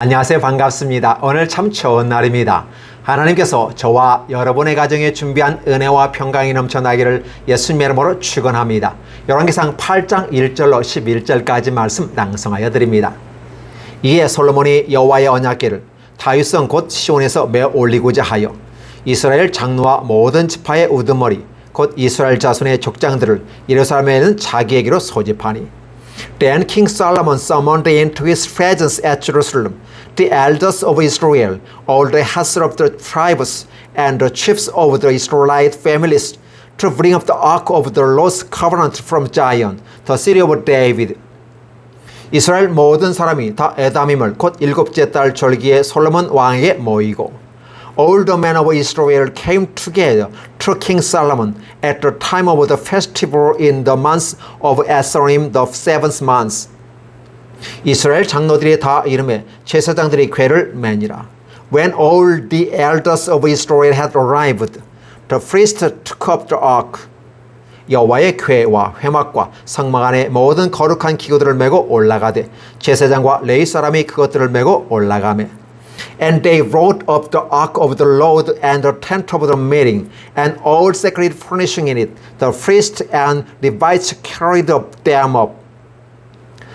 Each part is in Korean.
안녕하세요. 반갑습니다. 오늘 참 좋은 날입니다. 하나님께서 저와 여러분의 가정에 준비한 은혜와 평강이 넘쳐나기를 예수님의 이름으로 축원합니다. 열왕기상 8장 1절로 11절까지 말씀 낭송하여 드립니다. 이에 솔로몬이 여호와의 언약궤를 다윗성 곧 시온에서 메어 올리고자 하여 이스라엘 장로와 모든 지파의 우두머리 곧 이스라엘 자손의 족장들을 예루살렘에 는 자기에게로 소집하니 Then King Solomon summoned into his presence at Jerusalem the elders of Israel, all the heads of the tribes, and the chiefs of the Israelite families, to bring up the ark of the Lord's covenant from Zion, the city of David. 이스라엘 모든 사람이 다 에담임을 곧 일곱째 달 절기에 솔로몬 왕에게 모이고 All the men of Israel came together to King Solomon at the time of the festival in the month of Esrim, the seventh month. 이스라엘 장로들이 다 이름에 제사장들이 궤를 매니라. When all the elders of Israel had arrived, the priest took up the ark. 여호와의 궤와 회막과 성막 안에 모든 거룩한 기구들을 메고 올라가되 제사장과 레이 사람이 그것들을 메고 올라가매. And they brought up the ark of the Lord and the tent of the meeting and all sacred furnishing in it. The priest and Levites carried them up.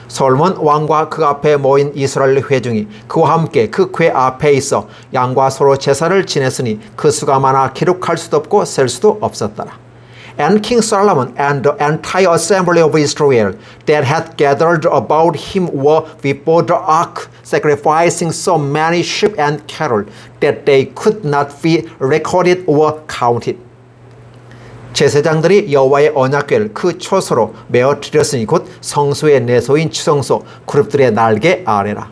솔몬 왕과 그 앞에 모인 이스라엘 회중이 그와 함께 그 궤 앞에 있어 양과 서로 제사를 지냈으니 그 수가 많아 기록할 수도 없고 셀 수도 없었더라. And King Solomon and the entire assembly of Israel that had gathered about him were before the ark, sacrificing so many sheep and cattle that they could not be recorded or counted. 제사장들이 여호와의 언약궤를 그 초소로 메어 드렸으니 곧 성소의 내소인 지성소 그룹들의 날개 아래라.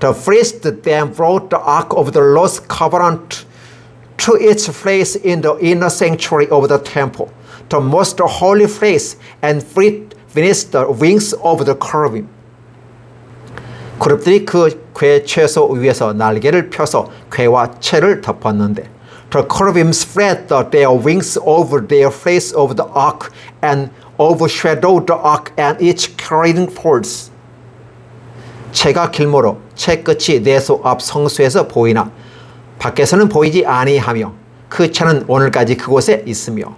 The priest then brought the ark of the Lord's covenant to its place in the inner sanctuary of the temple, The most holy place, and freed beneath the wings of the cherubim. 그룹들이 그 궤 최소 위에서 날개를 펴서 궤와 채를 덮었는데 The cherubim spread the, their wings over their face of the ark and overshadowed the ark and its carrying poles. 채가 길모로 채 끝이 내소 앞 성수에서 보이나 밖에서는 보이지 아니하며 그 채는 오늘까지 그곳에 있으며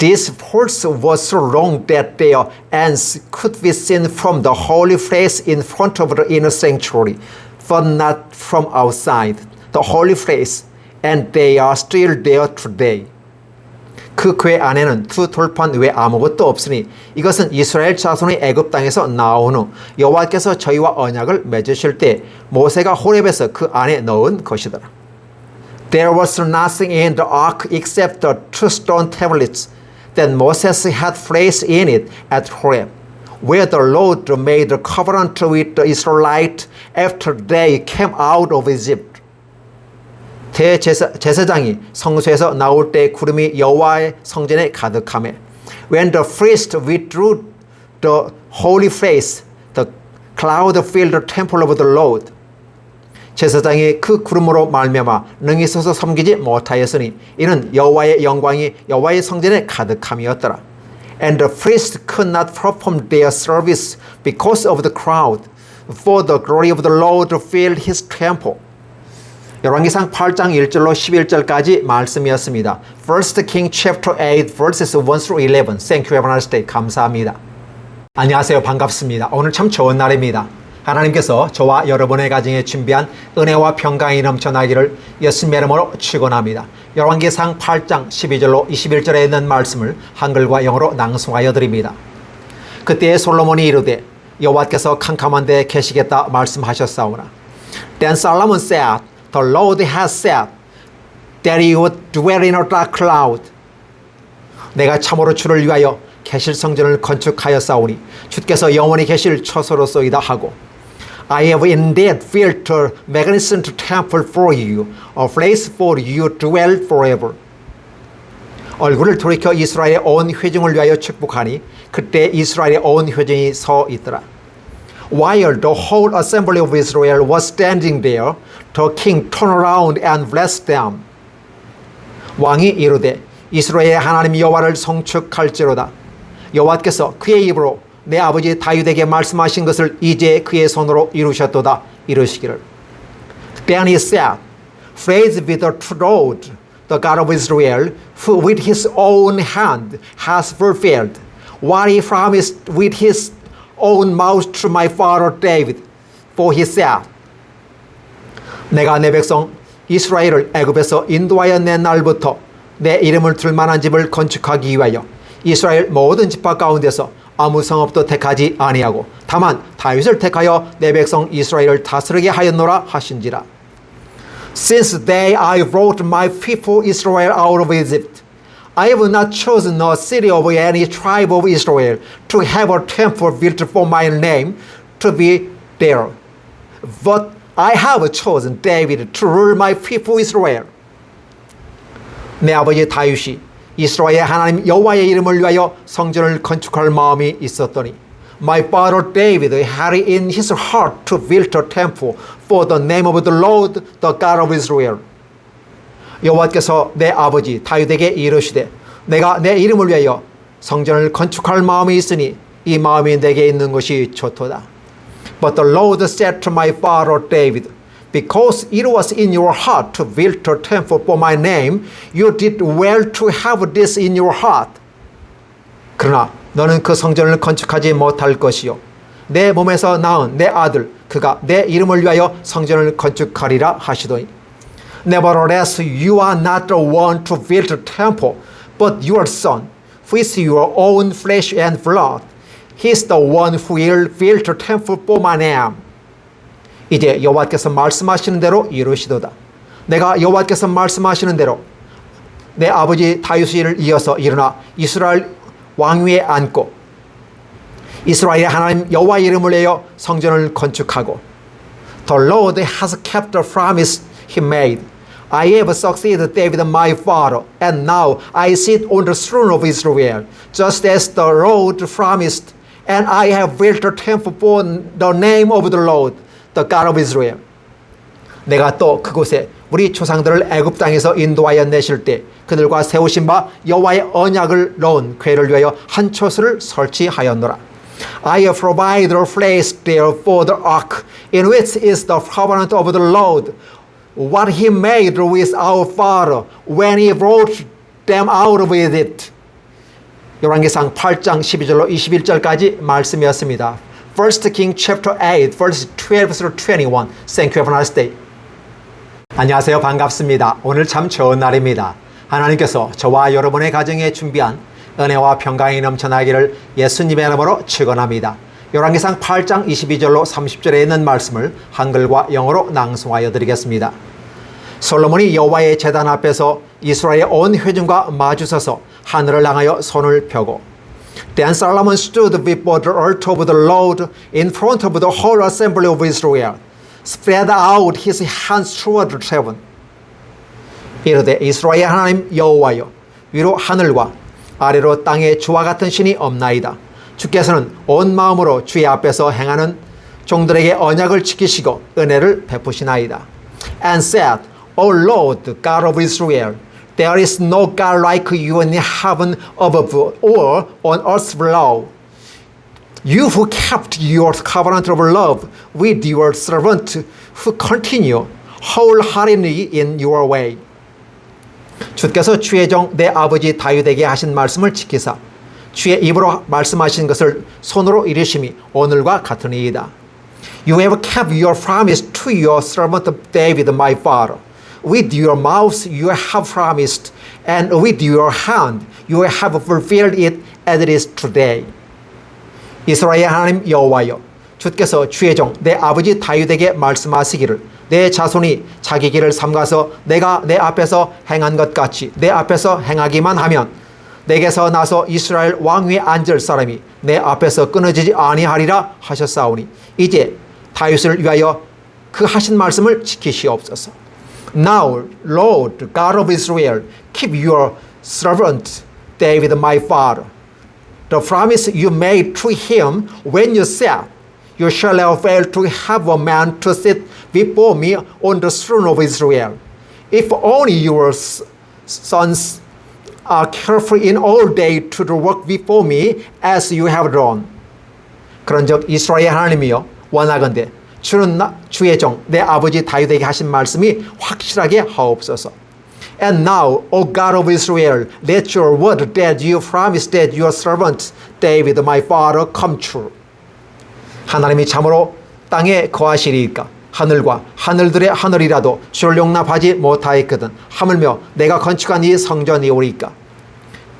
These poles were so long that their ends could be seen from the holy place in front of the inner sanctuary, but not from outside the holy place, and they are still there today. 그 궤 안에는 두 돌판 외 아무것도 없으니 이것은 이스라엘 자손의 애굽 땅에서 나온 후 여호와께서 저희와 언약을 맺으실 때 모세가 호렙에서 그 안에 넣은 것이더라. There was nothing in the ark except the two stone tablets that Moses had placed in it at Horeb, where the Lord made the covenant with the Israelites after they came out of Egypt. 대제사, 제사장이 성소에서 나올 때 구름이 여호와의 성전에 가득하며 When the priest withdrew the holy face, the cloud filled the temple of the Lord. 제사장이 그 구름으로 말미암아 능히 서서 섬기지 못하였으니 이는 여호와의 영광이 여호와의 성전에 가득함이었더라. And the priest could not perform their service because of the crowd, for the glory of the Lord filled his temple. 열왕기상 8장 1절로 11절까지 말씀이었습니다. 1 King chapter 8 verses 1 through 11. Thank you, have a nice day. 감사합니다. 안녕하세요. 반갑습니다. 오늘 참 좋은 날입니다. 하나님께서 저와 여러분의 가정에 준비한 은혜와 평강이 넘쳐나기를 예수님의 이름으로 축원합니다. 열왕기상 8장 12절로 21절에 있는 말씀을 한글과 영어로 낭송하여 드립니다. 그때 솔로몬이 이르되 여호와께서 캄캄한 데에 계시겠다 말씀하셨사오나 Then Solomon said, The Lord has said that he would dwell in a dark cloud. 내가 참으로 주를 위하여 계실 성전을 건축하였사오니 주께서 영원히 계실 처소로소이다 하고 I have indeed built a magnificent temple for you, a place for you to dwell forever. 얼굴을 돌이켜 이스라엘의 온 회중을 위하여 축복하니 그때 이스라엘의 온 회중이 서 있더라. While the whole assembly of Israel was standing there, the king turned around and blessed them. 왕이 이르되 이스라엘의 하나님 여호와를 성축할지로다. 여호와께서 그의 입으로 내 아버지 다윗에게 말씀하신 것을 이제 그의 손으로 이루셨도다. 이르시기를 Then he said, Praise be the Lord, the God of Israel, who with his own hand has fulfilled what he promised with his own mouth to my father David. For he said, 내가 내 백성 이스라엘을 애굽에서 인도하여 낸 날부터 내 이름을 둘 만한 집을 건축하기 위하여 이스라엘 모든 지파 가운데서 아무 성읍도 택하지 아니하고 다만 다윗을 택하여 내 백성 이스라엘을 다스리게 하였노라 하신지라. Since day I brought my people Israel out of Egypt, I have not chosen a city of any tribe of Israel to have a temple built for my name to be there. But I have chosen David to rule my people Israel. 내 아버지 다윗이 이스라엘 하나님 여호와의 이름을 위하여 성전을 건축할 마음이 있었더니 My father David had in his heart to build a temple for the name of the Lord, the God of Israel. 여호와께서 내 아버지 다윗에게 이르시되 내가 내 이름을 위하여 성전을 건축할 마음이 있으니 이 마음이 내게 있는 것이 좋도다. But the Lord said to my father David, Because it was in your heart to build a temple for my name, you did well to have this in your heart. 그러나 너는 그 성전을 건축하지 못할 것이요. 내 몸에서 낳은 내 아들, 그가 내 이름을 위하여 성전을 건축하리라 하시더니. Nevertheless, you are not the one to build a temple, but your son, with your own flesh and blood. He is the one who will build a temple for my name. 이제 여호와께서 말씀하시는 대로 이루시도다. 내가 여호와께서 말씀하시는 대로 내 아버지 다윗을 이어서 일어나 이스라엘 왕위에 앉고 이스라엘의 하나님 여호와 이름을 내어 성전을 건축하고 The Lord has kept the promise he made. I have succeeded David my father, and now I sit on the throne of Israel, just as the Lord promised, and I have built a temple for the name of the Lord, the God of Israel. 내가 또 그곳에 우리 조상들을 애굽 땅에서 인도하여 내실 때 그들과 세우신 바 여호와의 언약을 넣은 궤를 위하여 한 초소를 설치하였노라. I have provided a place there for the ark, in which is the covenant of the Lord, what he made with our father when he brought them out of Egypt. 열왕기상 8장 12절로 21절까지 말씀이었습니다. 1 King chapter 8 verse 12 through 21. Thank you. Have a nice day. 안녕하세요. 반갑습니다. 오늘 참 좋은 날입니다. 하나님께서 저와 여러분의 가정에 준비한 은혜와 평강이 넘쳐나기를 예수님의 이름으로 축원합니다. 열왕기상 8장 22절로 30절에 있는 말씀을 한글과 영어로 낭송하여 드리겠습니다. 솔로몬이 여호와의 제단 앞에서 이스라엘의 온 회중과 마주서서 하늘을 향하여 손을 펴고 Then Solomon stood before the altar of the Lord in front of the whole assembly of Israel, spread out his hands toward heaven. 이르되 이스라엘 하나님 여호와여 위로 하늘과 아래로 땅에 주와 같은 신이 없나이다. 주께서는 온 마음으로 주의 앞에서 행하는 종들에게 언약을 지키시고 은혜를 베푸시나이다. And said, O Lord, God of Israel, there is no God like you in heaven above or on earth below. You who kept your covenant of love with your servant who continue wholeheartedly in your way. 주께서 주의 종 내 아버지 다윗에게 하신 말씀을 지키사 주의 입으로 말씀하신 것을 손으로 이루심이 오늘과 같으니이다. You have kept your promise to your servant David my father. With your mouth you have promised, and with your hand you have fulfilled it as it is today. 이스라엘 하나님 여호와여 주께서 주의 종 내 아버지 다윗에게 말씀하시기를 내 자손이 자기 길을 삼가서 내가 내 앞에서 행한 것 같이 내 앞에서 행하기만 하면 내게서 나서 이스라엘 왕위에 앉을 사람이 내 앞에서 끊어지지 아니하리라 하셨사오니 이제 다윗을 위하여 그 하신 말씀을 지키시옵소서. Now, Lord, God of Israel, keep your servant David my father. The promise you made to him when you said, You shall not fail to have a man to sit before me on the throne of Israel. If only your s- sons are careful in all day to do work before me as you have done. 그런즉 이스라엘 하나님이여 원하건대 주는 나, 주의 종, 내 아버지 다윗에게 하신 말씀이 확실하게 하옵소서. And now, O God of Israel, let your word that you promised that your servant David my father come true. 하나님이 참으로 땅에 거하시리이까 하늘과 하늘들의 하늘이라도 주를 용납하지 못하였거든 하물며 내가 건축한 이 성전이 오리까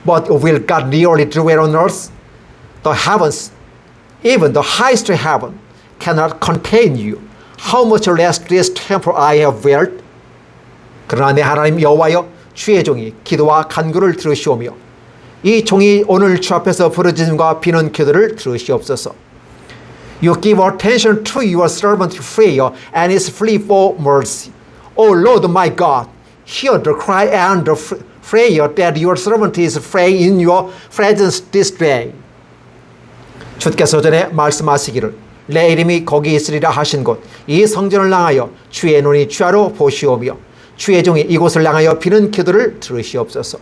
But will God really dwell on earth? The heavens, even the highest heaven, cannot contain you. How much less this temple I have built? 그러나 내 하나님 여호와여 주의 종이 기도와 간구를 들으시오며 이 종이 오늘 주 앞에서 부르짖음과 비는 기도를 들으시옵소서. You give attention to your servant prayer and his plea for mercy. O Lord my God, hear the cry and the prayer that your servant is praying in your presence this day. 주께서 전에 말씀하시기를 내 이름이 거기 있으리라 하신 곳 이 성전을 향하여 주의 눈이 주하로 보시오며 주의 종이 이곳을 향하여 비는 기도를 들으시옵소서.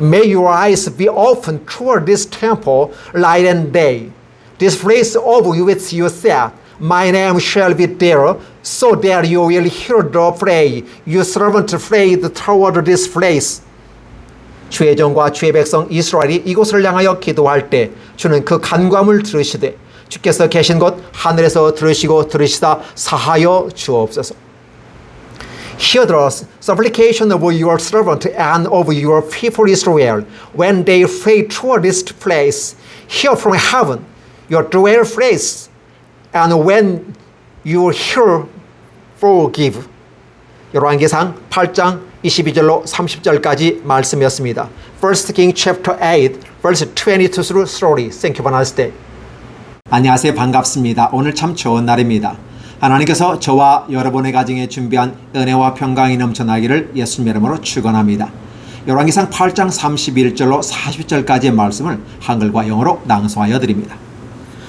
May your eyes be open toward this temple night and day. This place which you said, My name shall be there, so that you will hear the prayer your servant prayed toward this place. 주의 종과 주의 백성 이스라엘이 이곳을 향하여 기도할 때 주는 그 간구함을 들으시되 주께서 계신 곳 하늘에서 들으시고 들으시다 사하여 주옵소서. Hear the supplication of your servant and of your people Israel when they pray toward this place. Hear from heaven your dwell place, and when you hear, forgive. 열왕기상 8장 22절로 30절까지 말씀이었습니다. 1 King chapter 8 verse 22 through 30. Thank you for nice day. 안녕하세요. 반갑습니다. 오늘 참 좋은 날입니다. 하나님께서 저와 여러분의 가정에 준비한 은혜와 평강이 넘쳐나기를 예수님 이름으로 축원합니다. 열왕기상 8장 31절로 40절까지의 말씀을 한글과 영어로 낭송하여 드립니다.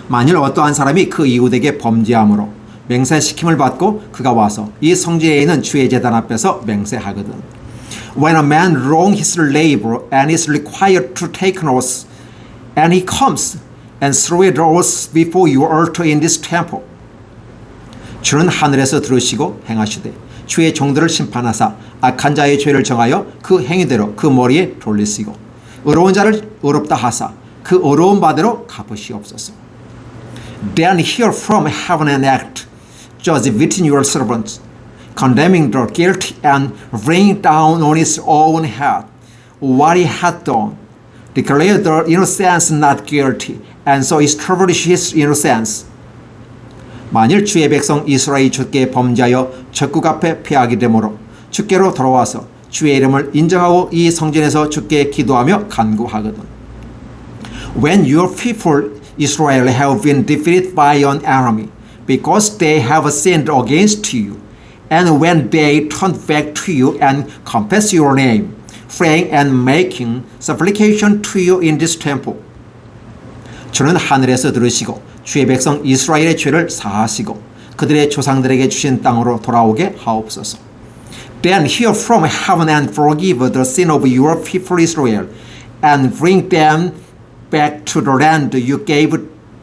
만일 어떠한 사람이 그 이웃에게 범죄함으로 맹세시킴을 받고 그가 와서 이 성지에 있는 주의 재단 앞에서 맹세하거든. When a man wrong his neighbor and is required to take an oath, and he comes and throw the oath before your altar in this temple, 주는 하늘에서 들으시고 행하시되 주의 종들을 심판하사 악한 자의 죄를 정하여 그 행위대로 그 머리에 돌리시고 의로운 자를 의롭다 하사 그 의로운 바대로 갚으시옵소서. Then hear from heaven and act, judge between your servants, condemning the guilty and bring down on his own head what he hath done. Declare the innocent not guilty, and so establish his innocence. 만일 주의 백성 이스라엘이 주께 범죄하여 적국 앞에 피하게 되므로 주께로 돌아와서 주의 이름을 인정하고 이 성전에서 주께 기도하며 간구하거든. When your people Israel have been defeated by an enemy because they have sinned against you, and when they turn back to you and confess your name, praying and making supplication to you in this temple. 주는 하늘에서 들으시고 주의 백성 이스라엘의 죄를 사하시고 그들의 조상들에게 주신 땅으로 돌아오게 하옵소서. Then hear from heaven and forgive the sin of your people Israel and bring them back to the land you gave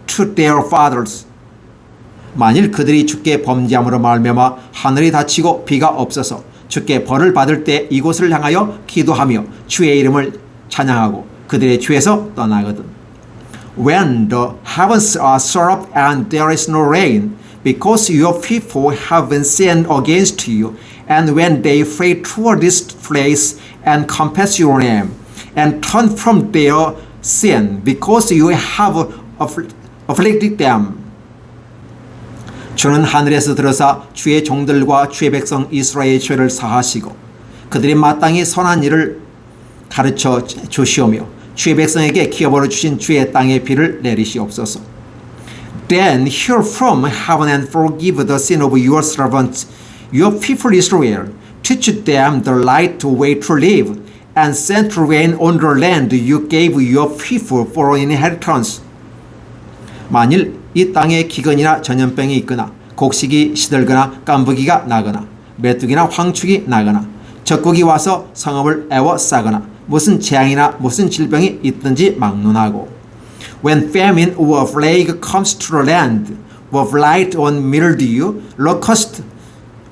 to their fathers. 만일 그들이 주께 범죄함으로 말미암아 하늘이 닫히고 비가 없어서 주께 벌을 받을 때 이곳을 향하여 기도하며 주의 이름을 찬양하고 그들의 죄에서 떠나거든. when the heavens are shut up and there is no rain, because your people have been sinned against you, and when they pray toward this place and confess your name, and turn from their sin, because you have afflicted them. 주는 하늘에서 들어사 주의 종들과 주의 백성 이스라엘의 죄를 사하시고 그들이 마땅히 선한 일을 가르쳐 주시오며 주의 백성에게 기업으로 주신 주의 땅의 비를 내리시옵소서. Then hear from heaven and forgive the sin of your servants, your people Israel. Teach them the right way to live, and send rain on the land you gave your people for inheritance. 만일 이 땅에 기근이나 전염병이 있거나 곡식이 시들거나 깐부기가 나거나 메뚜기나 황축이 나거나 적국이 와서 성읍을 애워싸거나 무슨 재앙이나 무슨 질병이 있든지 막론하고 When famine or plague comes to the land were blight on mildew, locust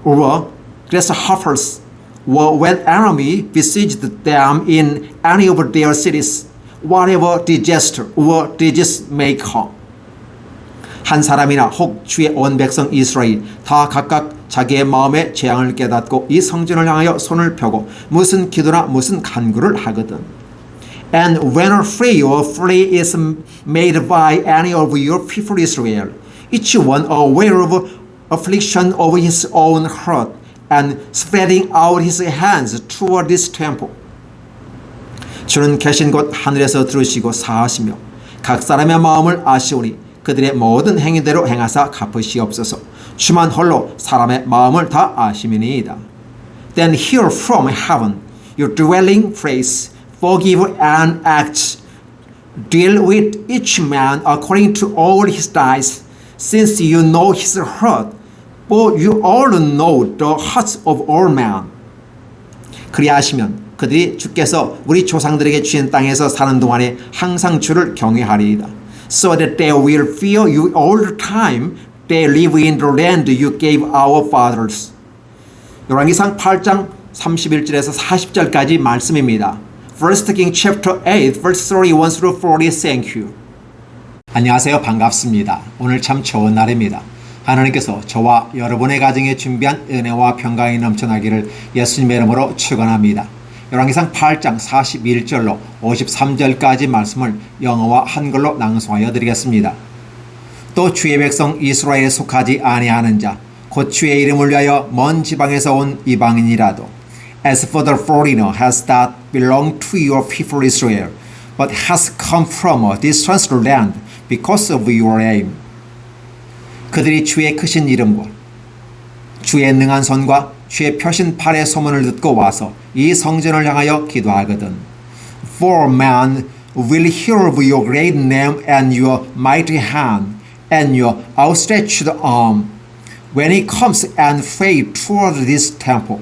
or grasshoppers, or when enemy besieged them in any of their cities, whatever disaster or disease may come. 한 사람이나 혹 주의 온 백성 이스라엘 다 각각 자기의 마음의 재앙을 깨닫고 이 성전을 향하여 손을 펴고 무슨 기도나 무슨 간구를 하거든. And when a free or free is made by any of your people Israel, each one aware of affliction of his own heart and spreading out his hands toward this temple. 주는 계신 곳 하늘에서 들으시고 사하시며 각 사람의 마음을 아시오니 그들의 모든 행위대로 행하사 갚으시옵소서. 주만 홀로 사람의 마음을 다 아심이니이다. Then hear from heaven your dwelling place, forgive and act. Deal with each man according to all his deeds, since you know his heart, for you all know the hearts of all men. 그리하시면 그들이 주께서 우리 조상들에게 주신 땅에서 사는 동안에 항상 주를 경외하리이다. So that they will fear you all the time they live in the land you gave our fathers. 열왕기상 8장 31절에서 40절까지 말씀입니다. First King chapter 8 verse 31 through 40 Thank you. 안녕하세요. 반갑습니다. 오늘 참 좋은 날입니다. 하나님께서 저와 여러분의 가정에 준비한 은혜와 평강이 넘쳐나기를 예수님의 이름으로 축원합니다. 열왕기상 8장 41절로 53절까지 말씀을 영어와 한글로 낭송하여 드리겠습니다. 또 주의 백성 이스라엘에 속하지 아니하는 자, 곧 주의 이름을 위하여 먼 지방에서 온 이방인이라도 As for the foreigner has that belonged to your people Israel, but has come from a distant land because of your name. 그들이 주의 크신 이름과 주의 능한 손과 주의 펴신 팔의 소문을 듣고 와서 이 성전을 향하여 기도하거든. For man will hear of your great name and your mighty hand and your outstretched arm when he comes and pray toward this temple.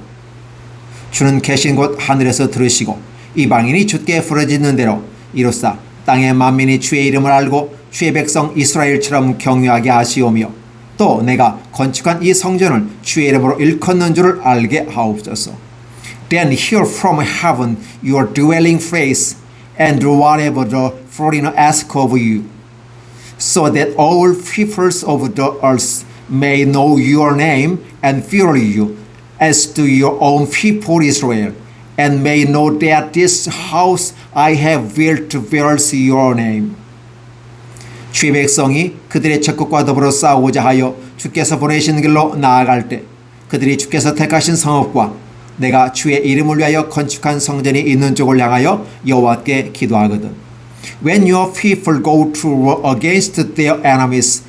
주는 계신 곳 하늘에서 들으시고 이방인이 주께 부르짖는 대로 이로써 땅의 만민이 주의 이름을 알고 주의 백성 이스라엘처럼 경외하게 하시오며 또 내가 건축한 이 성전을 주의 이름으로 일컫는 줄을 알게 하옵소서. Then hear from heaven your dwelling place and whatever the foreigner ask of you, so that all peoples of the earth may know your name and fear you, as do your own people Israel, and may know that this house I have built bears your name. 주의 백성이 그들의 적국과 더불어 싸우고자 하여 주께서 보내신 길로 나아갈 때 그들이 주께서 택하신 성읍과 내가 주의 이름을 위하여 건축한 성전이 있는 쪽을 향하여 여호와께 기도하거든. When your people go to war against their enemies,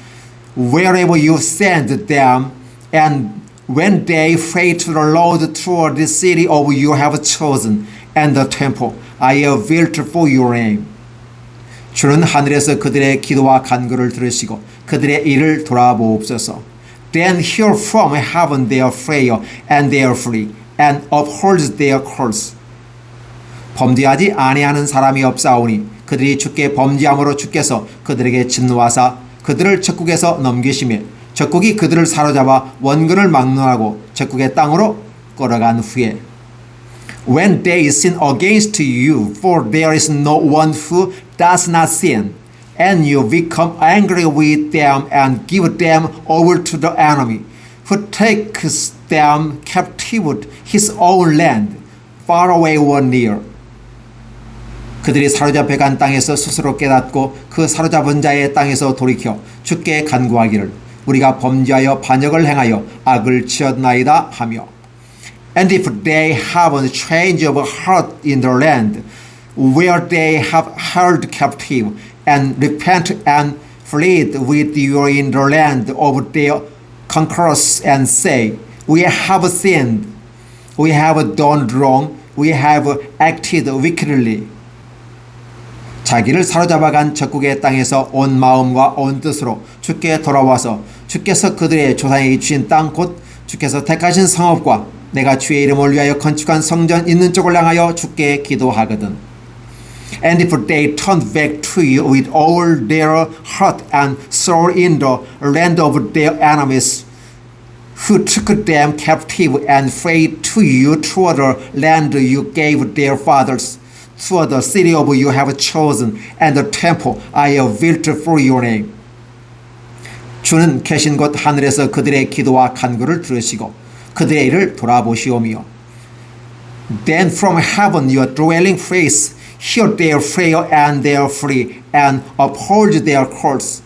wherever you send them, and when they pray to the Lord toward the city of you have chosen, and the temple I have built for your name. 주는 하늘에서 그들의 기도와 간구를 들으시고 그들의 일을 돌아보옵소서. Then hear from heaven their prayer and their plea, and uphold their cause. 범죄하지 아니하는 사람이 없사오니 그들이 주께 범죄함으로 주께서 그들에게 진노하사 그들을 적국에서 넘기시며 적국이 그들을 사로잡아 원근을 막론하고 적국의 땅으로 끌어간 후에 when they sin against you, for there is no one who does not sin, and you become angry with them and give them over to the enemy, who takes them captive his own land, far away or near. 그들이 사로잡혀 간 땅에서 스스로 깨닫고 그 사로잡은 자의 땅에서 돌이켜 주께 간구하기를 우리가 범죄하여 반역을 행하여 악을 지었나이다 하며 And if they have a change of heart in the land where they have held captive, and repent and fled with you in the land of their conquerors, and say, We have sinned, we have done wrong, we have acted wickedly. 자기를 사로잡아간 적국의 땅에서 온 마음과 온 뜻으로 주께 돌아와서 주께서 그들의 조상에게 주신 땅 곧 주께서 택하신 성읍과 내가 주의 이름을 위하여 건축한 성전 있는 쪽을 향하여 주께 기도하거든. And if they turn back to you with all their heart and soul in the land of their enemies, who took them captive and fled to you to the land you gave their fathers, to the city of you have chosen, and the temple I have built for your name. 주는 계신 곳 하늘에서 그들의 기도와 간구를 들으시고 그들의 일을 돌아보시오며 Then from heaven your dwelling place hear their prayer and their plea and uphold their cause.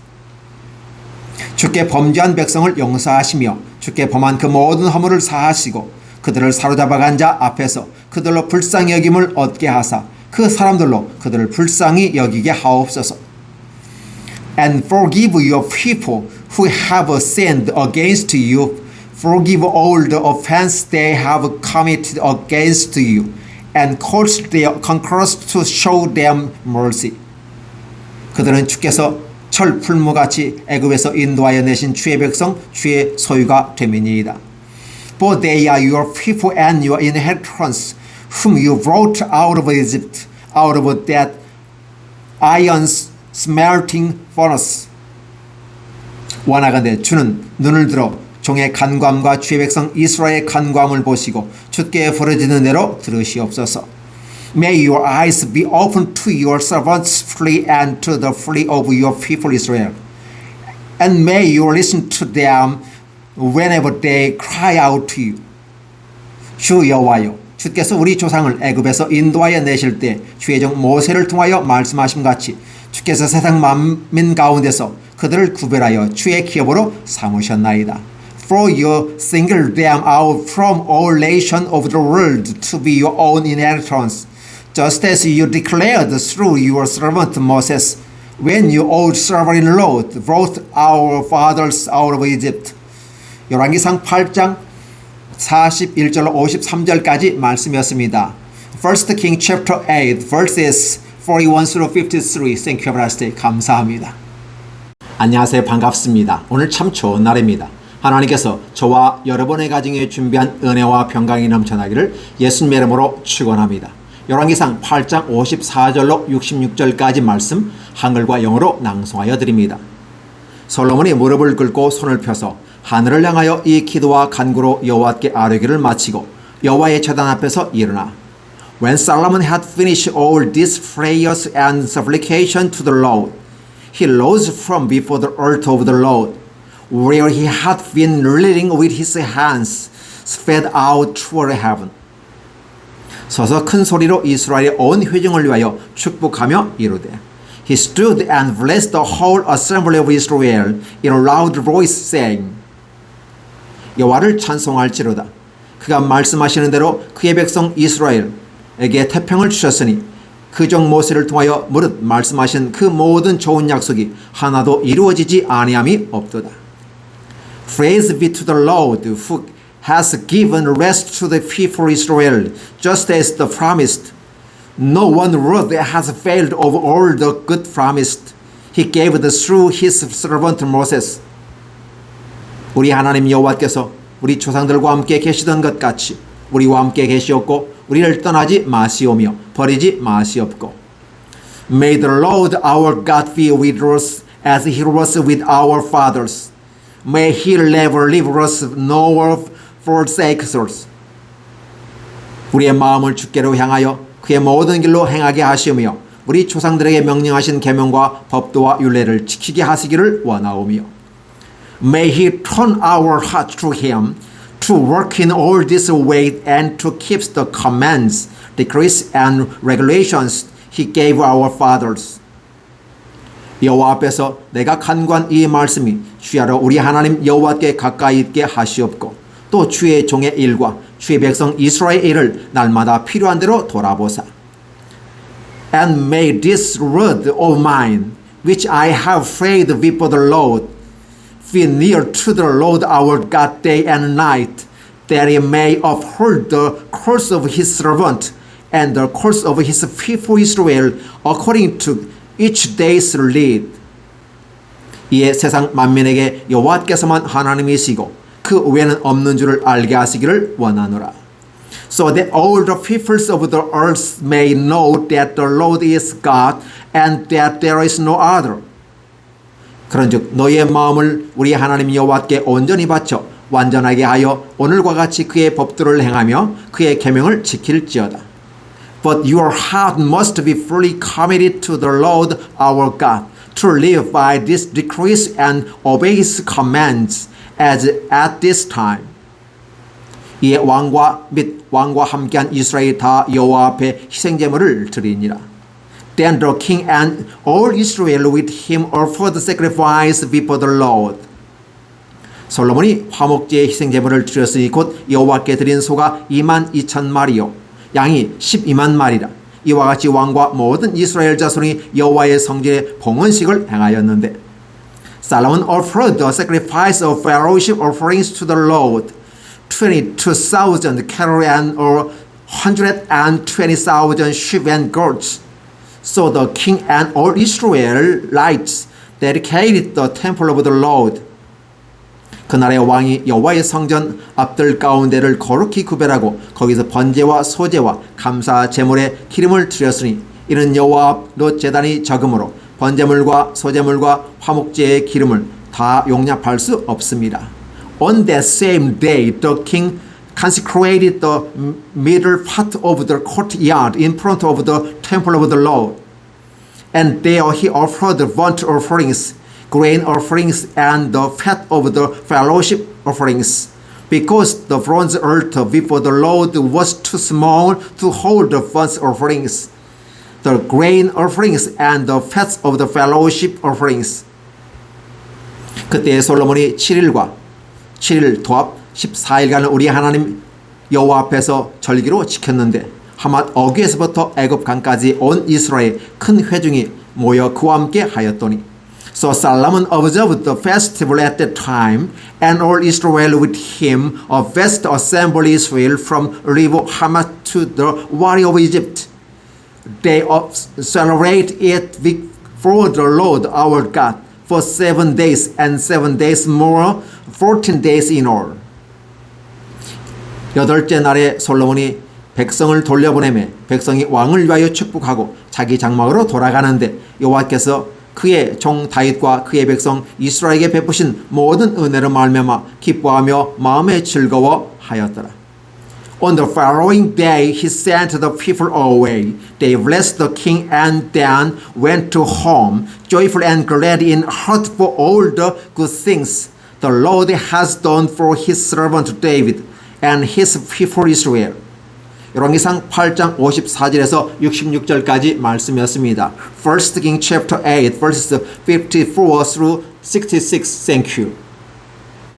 주께 범죄한 백성을 용서하시며 주께 범한 그 모든 허물을 사하시고 그들을 사로잡아간 자 앞에서 그들로 불쌍히 여김을 얻게 하사 그 사람들로 그들을 불쌍히 여기게 하옵소서. And forgive your people who have sinned against you. Forgive all the offense they have committed against you, and cause their conquerors to show them mercy. 그들은 주께서 철 풀무같이 애굽에서 인도하여 내신 주의 백성 주의 소유가 되민이이다. For they are your people and your inheritance, whom you brought out of Egypt, out of that iron smelting furnace. 원하건대 주는 눈을 들어 종의 간구함과 주의 백성 이스라엘의 간구함을 보시고 주께 부르짖는 대로 들으시옵소서. May your eyes be open to your servants' plea and to the plea of your people Israel. And may you listen to them whenever they cry out to you. 주 여호와여 주께서 우리 조상을 애굽에서 인도하여 내실 때 주의 종 모세를 통하여 말씀하심 같이 주께서 세상 만민 가운데서 그들을 구별하여 주의 기업으로 삼으셨나이다. For you singled them out from all nations of the world to be your own inheritance, just as you declared through your servant Moses, when your old sovereign-law brought our fathers out of Egypt. 열왕기상 8장 41절로 53절까지 말씀이었습니다. First King chapter 8 verses 41 through 53. Thank you, everlasting. 감사합니다. 안녕하세요. 반갑습니다. 오늘 참 좋은 날입니다. 하나님께서 저와 여러분의 가정에 준비한 은혜와 평강이 넘쳐나기를 예수님의 이름으로 축원합니다. 열왕기상 8장 54절로 66절까지 말씀 한글과 영어로 낭송하여 드립니다. 솔로몬이 무릎을 꿇고 손을 펴서 하늘을 향하여 이 기도와 간구로 여호와께 아뢰기를 마치고 여호와의 재단 앞에서 일어나 When Solomon had finished all these prayers and supplication to the Lord, he rose from before the altar of the Lord, where he had been kneeling with his hands spread out toward heaven. 서서 큰 소리로 이스라엘의 온 회중을 위하여 축복하며 이르되 He stood and blessed the whole assembly of Israel in a loud voice saying 여호와를 찬송할지로다 그가 말씀하시는 대로 그의 백성 이스라엘에게 태평을 주셨으니 그 종 모세를 통하여 무릇 말씀하신 그 모든 좋은 약속이 하나도 이루어지지 아니함이 없도다. Praise be to the Lord who has given rest to the people Israel, just as the promised. No one word has failed of all the good promised. He gave it through his servant Moses. 우리 하나님 여호와께서 우리 조상들과 함께 계시던 것 같이 우리와 함께 계시었고 우리를 떠나지 마시오며 버리지 마시옵고 May the Lord our God be with us as he was with our fathers. May he never leave us nor forsake us. 우리의 마음을 주께로 향하여 그의 모든 길로 행하게 하시며 우리 조상들에게 명령하신 계명과 법도와 율례를 지키게 하시기를 원하오며 May he turn our heart to him to work in all this way and to keep the commands, decrees and regulations he gave our fathers. 여호와 앞에서 내가 간구한 이 말씀이 주야로 우리 하나님 여호와께 가까이 있게 하시옵고 또 주의 종의 일과 주의 백성 이스라엘 일을 날마다 필요한 대로 돌아보사. And may this word of mine, which I have prayed before the Lord, be near to the Lord our God day and night, that he may uphold the course of his servant and the course of his people Israel according to each day's lead. 이에 세상 만민에게 여호와께서만 하나님이시고 그 외에는 없는 줄을 알게 하시기를 원하노라. so that all the peoples of the earth may know that the Lord is God and that there is no other. 그런즉 너희의 마음을 우리 하나님 여호와께 온전히 바쳐 완전하게 하여 오늘과 같이 그의 법도를 행하며 그의 계명을 지킬지어다. But your heart must be fully committed to the Lord our God, to live by these decrees and obey His commands, as at this time. 이에 왕과 및 왕과 함께한 이스라엘 다 여호와 앞에 희생 제물을 드리니라. Then the king and all Israel with him offered sacrifice before the Lord. 솔로몬이 화목제의 희생 제물을 드렸으니 곧 여호와께 드린 소가 2만 2천 마리요 양이 12만 마리라. 이와 같이 왕과 모든 이스라엘 자손이 여호와의 성전에 봉헌식을 행하였는데 Solomon offered the sacrifice of fellowship offerings to the Lord, 22,000 cattle and or 120,000 sheep and goats. So the king and all Israelites dedicated the temple of the Lord. 그날의 왕이 여호와의 성전 앞들 가운데를 거룩히 구별하고 거기서 번제와 소제와 감사 제물에 기름을 드렸으니 이는 여호와 앞로 제단이 적음으로 번제물과 소제물과 화목제의 기름을 다 용납할 수 없습니다. On that same day, the king consecrated the middle part of the courtyard in front of the temple of the Lord. And there he offered burnt offerings, grain offerings, and the fat of the fellowship offerings. Because the bronze altar before the Lord was too small to hold the burnt offerings, the grain offerings, and the fat of the fellowship offerings. 그때 솔로몬이 7일과 7일 도합 14일간을 우리 하나님 여호와 앞에서 절기로 지켰는데 하맛 어귀에서부터 애굽 강까지 온 이스라엘 큰 회중이 모여 그와 함께 하였더니 So Solomon observed the festival at that time, and all Israel with him, a vast assembly Israel from river Hamath to the valley of Egypt. They of- celebrate it before the Lord our God for seven days, and seven days more, fourteen days in all. 여덟째 날에 솔로몬이 백성을 돌려보내매 백성이 왕을 위하여 축복하고 자기 장막으로 돌아가는데 여호와께서 그의 종 다윗과 그의 백성 이스라엘에게 베푸신 모든 은혜로 말미암아 기뻐하며 마음에 즐거워하였더라. On the following day, he sent the people away. They blessed the king and then went to home, joyful and glad in heart for all the good things the Lord has done for his servant David and his people Israel. 열왕기상 8장 54절에서 66절까지 말씀이었습니다. 1 King chapter 8 verses 54 through 66. Thank you.